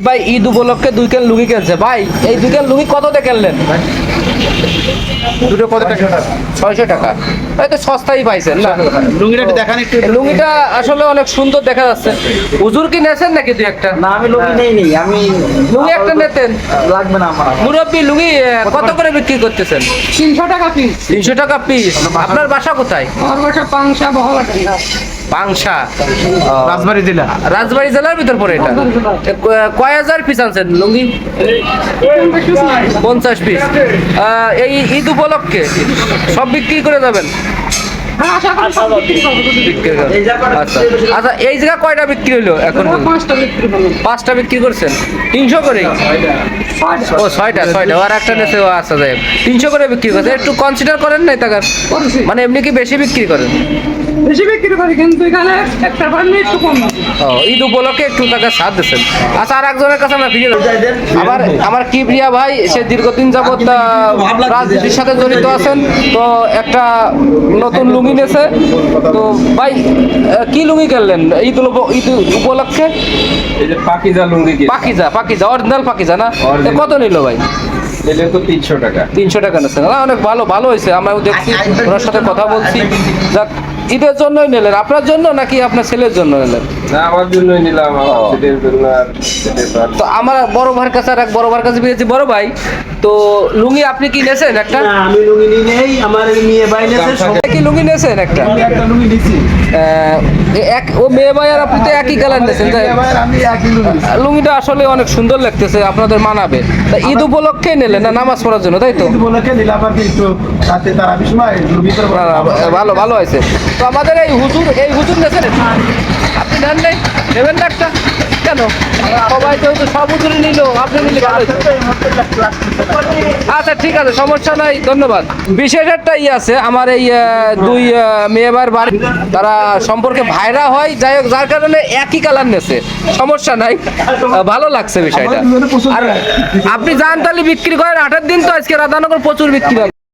ভাই ঈদ উপলক্ষে দুই কেন লুঙ্গি কিনছে ভাই এই দুই কেন লুঙ্গি কততে কিনলেন? দুটো কত টাকা? ছয়শো টাকা। ভাই তো সস্তাই পাইছেন না? লুঙ্গিটা একটু দেখান একটু। লুঙ্গিটা আসলে অনেক সুন্দর দেখা যাচ্ছে। হুজুর কি নেছেন নাকি দুই একটা? না আমি লুঙ্গি নেই নি আমি লুঙ্গি একটা নিতেন? লাগবে না আমার। মুরব্বী লুঙ্গি কত করে বিক্রি করতেছেন? তিনশো টাকা পিস তিনশো টাকা পিস আপনার বাসা কোথায়? আমার বাসা পাংশা বহলাটাঙ্গা পাংশা রাজবাড়ি জেলা। রাজবাড়ি জেলার ভিতর পড়ে এটা। কয় হাজার পিস আনছেন লুঙ্গি? পঞ্চাশ পিস এই ঈদ উপলক্ষে সব বিক্রি করে যাবেন? হ্যাঁ আশা করি সব বিক্রি করব। যদি বিক্রি করে। এই জায়গা কয়টা আচ্ছা। আচ্ছা এই জায়গা কয়টা বিক্রি হলো এখন? পাঁচটা বিক্রি পাঁচটা বিক্রি করছেন? তিনশো করে? ও ছয়টা ছয়টা। আর একটা নেছে ও আচ্ছা যাই তিনশো করে বিক্রি করছে। একটু কনসিডার করেন না করেছি। মানে এমনি কি বেশি বিক্রি করেন? বেশি বিক্রি করি কিন্তু এখানে একটা বাড়লে একটু কম ও ঈদ উপলক্ষে একটু টাকা সাথ দিচ্ছেন আচ্ছা আর একজনের কাছে আমরা ফিরে আমার আমার কি প্রিয়া ভাই সে দীর্ঘদিন যাবত আহ, রাজনীতির সাথে জড়িত আছেন তো একটা নতুন লুঙ্গি নেছে তো ভাই কি লুঙ্গি কিনলেন? ঈদ উপ- ঈদ উপলক্ষে? পাকিজা লুঙ্গি পাকিজা পাকিজা অরিজিনাল পাকিজা না? কত নিল ভাই? এটা তো তিনশো টাকা। তিনশো টাকা নিচ্ছে না অনেক ভালো ভালো হয়েছে। আমরাও দেখছি ওনার সাথে কথা বলছি। যাক ঈদের জন্যই নিলেন। আপনার জন্য নাকি আপনার ছেলের জন্য নিলেন? তো আমার বড় ভাইয়ের কাছে আর এক বড় ভাইয়ের কাছে পেয়েছি বড় ভাই। তো লুঙ্গি আপনি কি নেছেন একটা? আমি লুঙ্গি নিই নেই আমার এই মেয়ে বাইরে সব কি লুঙ্গি নেছেন একটা? একটা লুঙ্গি নিছি। এক ও মেয়ে ভাই আর আপনি তো একই কালার নেছেন তাই? আমি একই লুঙ্গি লুঙ্গিটা আসলে অনেক সুন্দর লাগতেছে আপনাদের মানাবে। তা ঈদ উপলক্ষে নিলেন না নামাজ পড়ার জন্য তাই তো? নিলাম আর একটু রাতে সময় ভালো ভালো হয়েছে। তো আমাদের এই হুজুর এই হুজুর নেছেন? আপনি নেন নাই? নেবেন না একটা? কেন? সবাই যেহেতু সব হুজুরে নিল। আপনি আচ্ছা ঠিক আছে, সমস্যা নাই, ধন্যবাদ। বিশেষ একটা ইয়ে আছে, আমার এই দুই মেয়েবার বাড়ি, তারা সম্পর্কে ভাইরা হয়, যাই হোক, যার কারণে একই কালার নেছে। সমস্যা নাই ভালো লাগছে বিষয়টা। আপনি যান তাহলে বিক্রি করেন, আঠার দিন তো আজকে রাধানগর প্রচুর বিক্রি